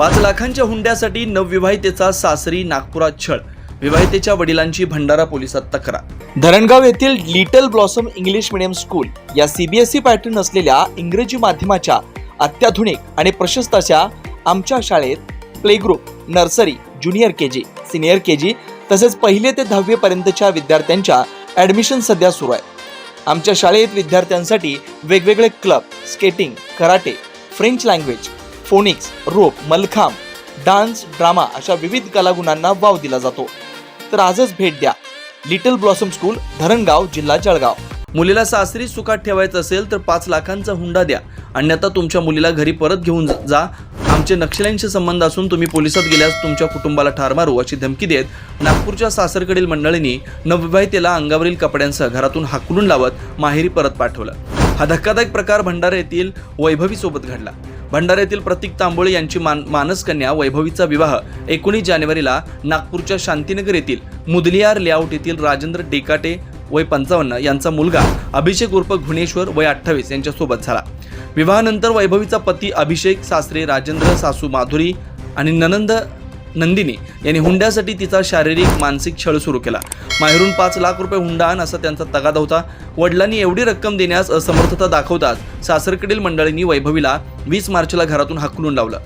पाच लाखांच्या हुंड्यासाठी नवविवाहितेचा सासरी नागपुरात छळ. विवाहितेच्या वडिलांची भंडारा पोलिसात तक्रार. धरणगाव येथील little blossom English medium school या सीबीएसई पॅटर्न असलेल्या इंग्रजी माध्यमाच्या अत्याधुनिक आणि प्रशस्त अशा आमच्या शाळेत play group nursery junior K G senior K G तसेच पहिले ते दहावीपर्यंतच्या विद्यार्थ्यांच्या ॲडमिशन सध्या सुरू आहे. आमच्या शाळेत विद्यार्थ्यांसाठी वेगवेगळे club skating karate French language phonics rope mallakhamb dance drama अशा विविध कलागुणांना वाव दिला जातो. तर आजच भेट द्या. लिटल ब्लॉसम स्कूल धरणगाव जिल्हा जळगाव. मुलीला सासरी सुखात ठेवायचं असेल तर पाच लाखांचा हुंडा द्या. अन्यथा तुमच्या मुलीला घरी परत घेऊन जा- आमचे नक्षल्यांशी संबंध असून तुम्ही पोलिसात गेल्यास तुमच्या कुटुंबाला ठार मारू अशी धमकी देत नागपूरच्या सासरकडील मंडळींनी नवविवाहितेला अंगावरील कपड्यांसह घरातून हाकलून लावत माहेरी परत पाठवलं. हा धक्कादायक प्रकार भंडारा येथील वैभवीसोबत घडला. भंडाऱ्यातील प्रतीक तांबोळे यांची मान मानसकन्या वैभवीचा विवाह एकोणीस जानेवारीला नागपूरच्या शांतीनगर येथील मुदलियार लेआउट येथील राजेंद्र डेकाटे वय पंचावन्न यांचा मुलगा अभिषेक उर्फ घुणेश्वर वय अठ्ठावीस यांच्यासोबत झाला. विवाहानंतर वैभवीचा पती अभिषेक सासरे राजेंद्र सासू माधुरी आणि ननंद नंदिनी यांनी हुंड्यासाठी तिचा शारीरिक मानसिक छळ सुरू केला. माहेरून पाच लाख रुपये हुंडा आण असा त्यांचा तगादा होता. वडिलांनी एवढी रक्कम देण्यास असमर्थता दाखवताच सासरकडील मंडळींनी वैभवीला वीस मार्चला घरातून हाकलून लावलं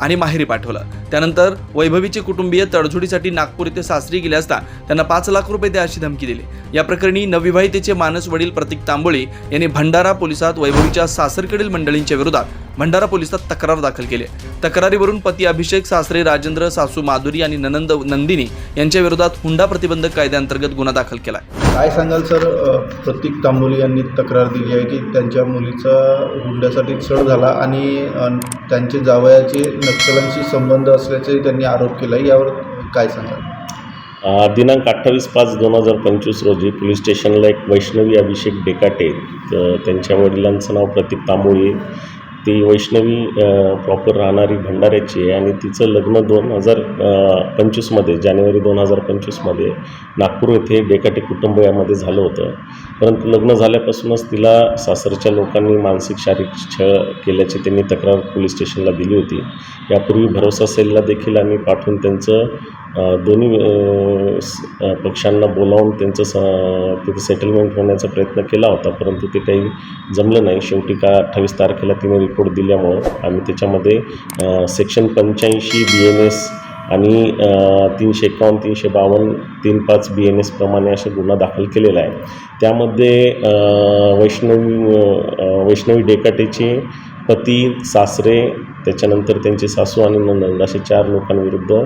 आणि माहेरी पाठवलं. त्यानंतर वैभवीचे कुटुंबीय तडजोडीसाठी नागपूर येथे सासरी गेले असता त्यांना पाच लाख रुपये द्या अशी धमकी दिली. या प्रकरणी नवविवाहितेचे मानस वडील प्रतीक तांबोळी यांनी भंडारा पोलिसात वैभवीच्या सासरकडील मंडळींच्या विरोधात भंडारा पोलिसात तक्रार दाखल केली. तक्रारीवरून पती अभिषेक सासरे राजेंद्र सासू माधुरी आणि ननंद नंदिनी यांच्या विरोधात हुंडा प्रतिबंधक कायद्याअंतर्गत गुन्हा दाखल केला काय सांगाल सर प्रतीक तांबोली यांनी तक्रार दिली आहे की त्यांच्या मुलीचा हुंड्यासाठी छळ झाला आणि त्यांचे जावयाचे नक्षलांशी संबंध असल्याचे त्यांनी आरोप केला आहे यावर काय सांगाल दिनांक अठ्ठावीस पाच दोन हजार पंचवीस रोजी पोलीस स्टेशनला एक वैष्णवी अभिषेक डेकाटे त्यांच्या वडिलांचं नाव प्रतीक तांबोळी ती वैष्णवी प्रॉपर राहणारी भंडाऱ्याची आहे आणि तिचं लग्न दोन हजार पंचवीसमध्ये जानेवारी दोन हजार पंचवीसमध्ये नागपूर येथे डेकाटे कुटुंब यामध्ये झालं होतं. परंतु लग्न झाल्यापासूनच तिला सासरच्या लोकांनी मानसिक शारीरिक छळ केल्याची त्यांनी तक्रार पोलीस स्टेशनला दिली होती. यापूर्वी भरोसा सेलला देखील आम्ही पाठवून त्यांचं दोन्ही स- पक्षांना बोलावून त्यांचं स तिथे सेटलमेंट होण्याचा प्रयत्न केला होता परंतु ते काही जमलं नाही. शेवटी का अठ्ठावीस तारखेला तिने रिपोर्ट दिल्यामुळं आम्ही त्याच्यामध्ये सेक्शन पंच्याऐंशी बी एन एस आणि तीनशे एकावन्न तीनशे बावन्न तीन पाच बी एन एसप्रमाणे असा गुन्हा दाखल केलेला आहे. त्यामध्ये वैष्णवी वैष्णवी डेकाटेचे पती सासरे त्याच्यानंतर त्यांचे सासू आणि नंदन असे चार लोकांविरुद्ध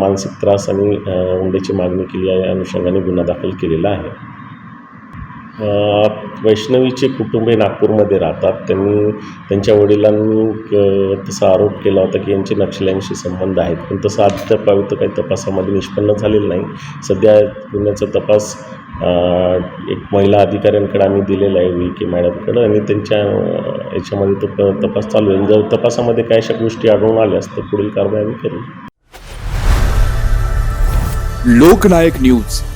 मानसिक त्रास आणि हुंड्याची मागणी केली आहे या अनुषंगाने गुन्हा दाखल केलेला आहे. वैष्णवीचे कुटुंबे नागपूरमध्ये राहतात. त्यांनी त्यांच्या वडिलांनी तसा आरोप केला होता की यांचे नक्षल्यांशी संबंध आहेत. पण तसं अद्याप काही तपासामध्ये निष्पन्न झालेलं नाही. सध्या गुन्ह्याचा तपास एक महिला अधिकाऱ्यांकडे आम्ही दिलेला आहे व्ही. के. मॅडमकडं. आणि त्यांच्या याच्यामध्ये तो तपास चालू आहे. जर तपासामध्ये काय अशा गोष्टी आढळून आल्यास तर पुढील कारवाई आम्ही करू. लोकनायक न्यूज.